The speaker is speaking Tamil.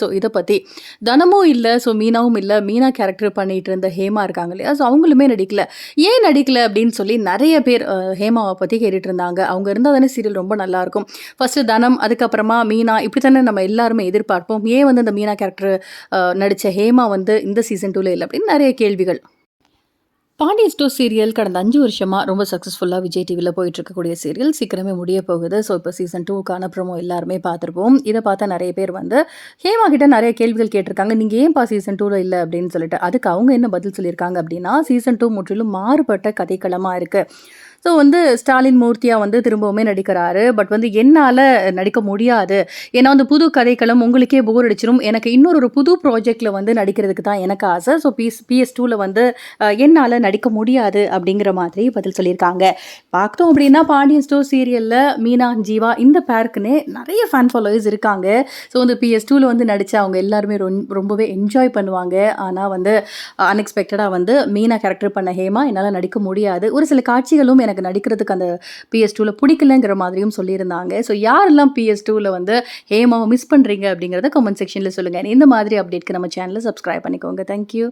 ஸோ இதை பற்றி தனமும் இல்லை ஸோ மீனாவும் இல்லை மீனா கேரக்டர் பண்ணிட்டு இருந்த ஹேமா இருக்காங்க இல்லையா? ஸோ அவங்களுமே நடிக்கல. ஏன் நடிக்கல அப்படின்னு சொல்லி நிறைய பேர் ஹேமாவை பற்றி கேட்டுட்டு இருந்தாங்க. அவங்க இருந்தால் தானே சீரியல் ரொம்ப நல்லாயிருக்கும் ஃபஸ்ட்டு தனம் அதுக்கப்புறமா மீனா இப்படி தானே நம்ம எல்லாருமே எதிர்பார்ப்போம். ஏன் வந்து இந்த மீனா கேரக்டர் நடித்த ஹேமா வந்து இந்த சீசன் டூவில் இல்லை அப்படின்னு நிறைய கேள்விகள். பாண்டியன் ஸ்டோர் சீரியல் கடந்த அஞ்சு வருஷமாக ரொம்ப சக்ஸஸ்ஃபுல்லாக விஜய் டிவியில் போயிட்டு இருக்கக்கூடிய சீரியல் சீக்கிரமே முடிய போகுது. ஸோ இப்போ சீசன் டூக்கான ப்ரோமோ எல்லாருமே பார்த்துருப்போம். இதை பார்த்தா நிறைய பேர் வந்து ஹேமா கிட்ட நிறைய கேள்விகள் கேட்டிருக்காங்க. நீங்கள் ஏன்பா சீசன் டூவில் இல்லை அப்படின்னு சொல்லிட்டு அதுக்கு அவங்க என்ன பதில் சொல்லியிருக்காங்க அப்படின்னா சீசன் டூ முற்றிலும் மாறுபட்ட கதைக்களமாக இருக்குது ஸோ வந்து ஸ்டாலின் மூர்த்தியாக வந்து திரும்பவுமே நடிக்கிறாரு. பட் வந்து என்னால் நடிக்க முடியாது. ஏன்னா வந்து புது கதைக்களம் உங்களுக்கே போர் அடிச்சிடும் எனக்கு இன்னொரு ஒரு புது ப்ராஜெக்டில் வந்து நடிக்கிறதுக்கு தான் எனக்கு ஆசை. ஸோ பிஎஸ் பிஎஸ் டூவில் வந்து என்னால் நடிக்க முடியாது அப்படிங்கிற மாதிரி பதில் சொல்லியிருக்காங்க. பார்த்தோம் அப்படின்னா பாண்டியன் ஸ்டோர் சீரியலில் மீனா ஜீவா இந்த பேருக்குன்னே நிறைய ஃபேன் ஃபாலோவர்ஸ் இருக்காங்க. ஸோ வந்து பிஎஸ் டூவில் வந்து நடித்த அவங்க எல்லாருமே ரொம்பவே என்ஜாய் பண்ணுவாங்க. ஆனால் வந்து அன்எக்ஸ்பெக்டடாக வந்து மீனா கேரக்டர் பண்ண ஹேமா என்னால் நடிக்க முடியாது. ஒரு சில காட்சிகளும் எனக்கு நடிக்கிறதுக்கு அந்த பிஎஸ் டூவில் பிடிக்கலங்கிற மாதிரியும் சொல்லியிருந்தாங்க. ஸோ யாரெல்லாம் பிஎஸ் டூவில் வந்து ஹேமாவை மிஸ் பண்ணுறீங்க அப்படிங்கிறத கமெண்ட் செக்ஷனில் சொல்லுங்கள் இந்த மாதிரி அப்டேட்க்கு நம்ம சேனலை சப்ஸ்கிரைப் பண்ணிக்கோங்க. தேங்க்யூ